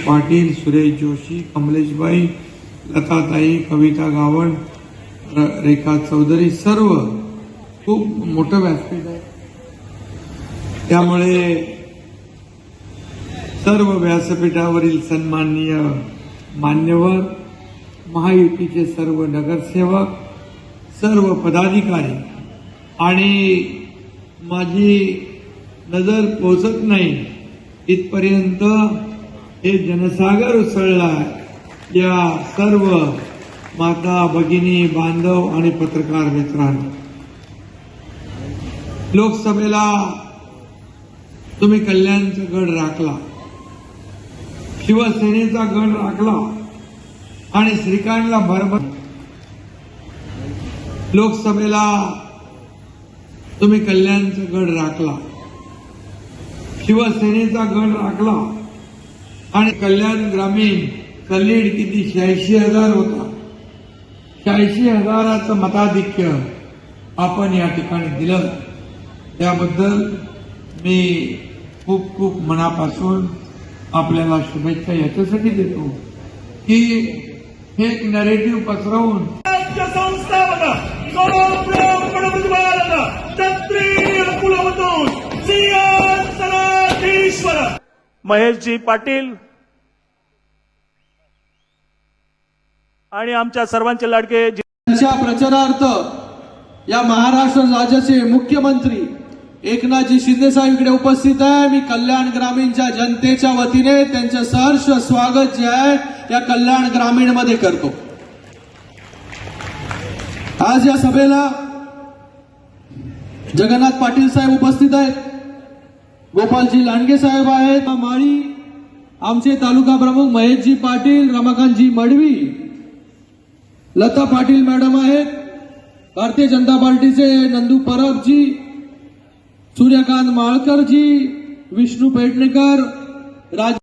पाटील सुरेश जोशी कमलेशबाई लताताई कविता गावण रेखा चौधरी सर्व खूप मोठं व्यासपीठ आहे. त्यामुळे सर्व व्यासपीठावरील सन्माननीय मान्यवर महायुतीचे सर्व नगरसेवक सर्व पदाधिकारी आणि माझी नजर पोचत नाही इथपर्यंत हे जनसागर उसळला या सर्व माता भगिनी बांधव आणि पत्रकार मित्रांनो लोकसभेला तुम्ही कल्याणचा गड राखला शिवसेनेचा गड राखला आणि श्रीकांतला भरभर लोकसभेला तुम्ही कल्याणचा गड राखला शिवसेनेचा गड राखला आणि कल्याण ग्रामीण कल्लीड किती शहाऐंशी हजार होता. शहाऐंशी हजाराचं मताधिक्य आपण या ठिकाणी दिलं. त्याबद्दल मी खूप खूप मनापासून आपल्याला शुभेच्छा याच्यासाठी देतो की हे एक नरेटिव्ह पसरवून महेशजी पाटील आणि आमच्या सर्वांचे लाडके त्यांच्या प्रचारार्थ या महाराष्ट्र राज्याचे मुख्यमंत्री एकनाथजी शिंदे साहेब इकडे उपस्थित आहे. मी कल्याण ग्रामीणच्या जनतेच्या वतीने त्यांचं सहर्ष स्वागत जे आहे या कल्याण ग्रामीणमध्ये करतो. आज या सभेला जगन्नाथ पाटील साहेब उपस्थित आहेत. गोपालजी लांडगे साहेब आहेत. माळी आमचे तालुका प्रमुख महेशजी पाटील रमाकांतजी मडवी लता पाटील मॅडम आहेत. भारतीय जनता पार्टीचे नंदू परबजी सूर्यकांत माळकरजी विष्णू पेडणेकर राज